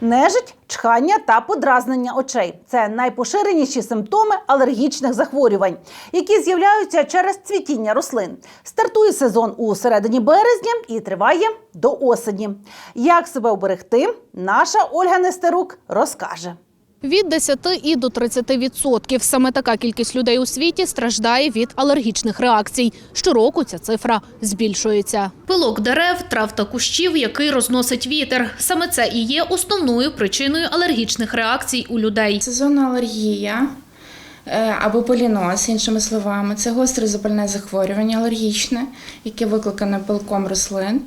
Нежить, чхання та подразнення очей це найпоширеніші симптоми алергічних захворювань, які з'являються через цвітіння рослин. Стартує сезон у середині березня і триває до осені. Як себе оберегти, наша Ольга Нестерук розкаже. Від 10 і до 30 відсотків. Саме така кількість людей у світі страждає від алергічних реакцій. Щороку ця цифра збільшується. Пилок дерев, трав та кущів, який розносить вітер. Саме це і є основною причиною алергічних реакцій у людей. Сезонна алергія або поліноз, іншими словами, це гостре запальне захворювання алергічне, яке викликане пилком рослин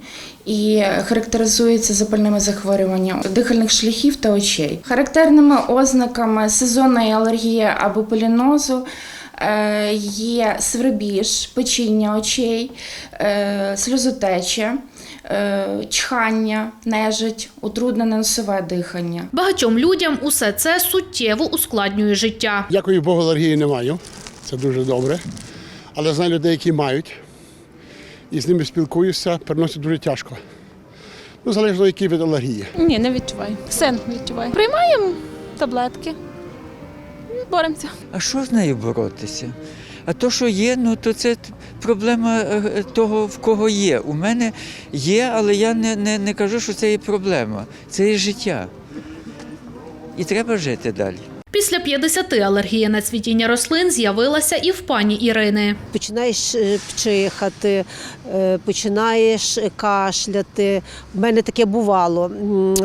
і характеризується запальними захворюваннями дихальних шляхів та очей. Характерними ознаками сезонної алергії або полінозу. е, Є свербіж, печіння очей, е, сльозотеча, е, чхання, нежить, утруднене носове дихання. Багатьом людям усе це суттєво ускладнює життя. Дякую Богу, алергії не маю. Це дуже добре. Але знаю людей, які мають. І з ними спілкуюся, переносить дуже тяжко. Ну, залежно, який від алергії. Ні, не відчуваю. Все не відчуваю. Приймаємо таблетки. Боремося. А що з нею боротися? А то, що є, ну то це проблема е, того, в кого є. У мене є, але я не, не, не кажу, що це є проблема. Це є життя. І треба жити далі. Після 50 алергія на цвітіння рослин з'явилася і в пані Ірини. починаєш е, пчихати, е, починаєш кашляти. У мене таке бувало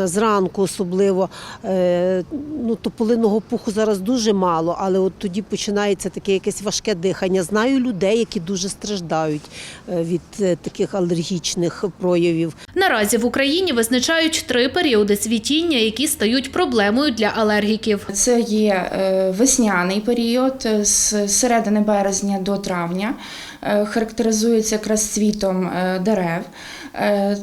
зранку, особливо. Е, Ну, тополиного пуху зараз дуже мало, але от тоді починається таке якесь важке дихання. Знаю людей, які дуже страждають від таких алергічних проявів. Наразі в Україні визначають три періоди цвітіння, які стають проблемою для алергіків. Це є е, весняний період е, з середини березня до травня. Е, Характеризується якраз цвітом дерев.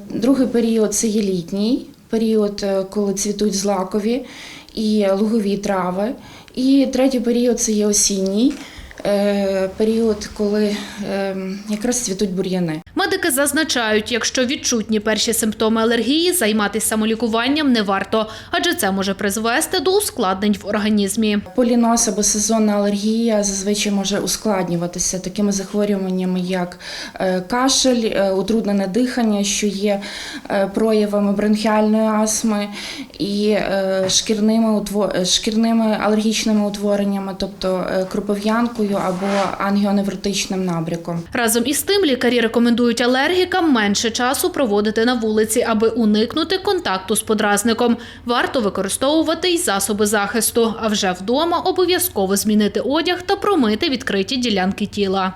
Другий період це є літній період, коли цвітуть злакові і лугові трави. І третій період це є осінній період, коли е, якраз цвітуть бур'яни. Медики зазначають, якщо відчутні перші симптоми алергії, займатися самолікуванням не варто, адже це може призвести до ускладнень в організмі. Полінос або сезонна алергія зазвичай може ускладнюватися такими захворюваннями, як е, кашель, е, утруднене дихання, що є е, проявами бронхіальної астми і шкірними, шкірними алергічними утвореннями, тобто кропов'янкою або ангіоневротичним набряком. Разом із тим, лікарі рекомендують алергікам менше часу проводити на вулиці, аби уникнути контакту з подразником. Варто використовувати й засоби захисту, а вже вдома обов'язково змінити одяг та промити відкриті ділянки тіла.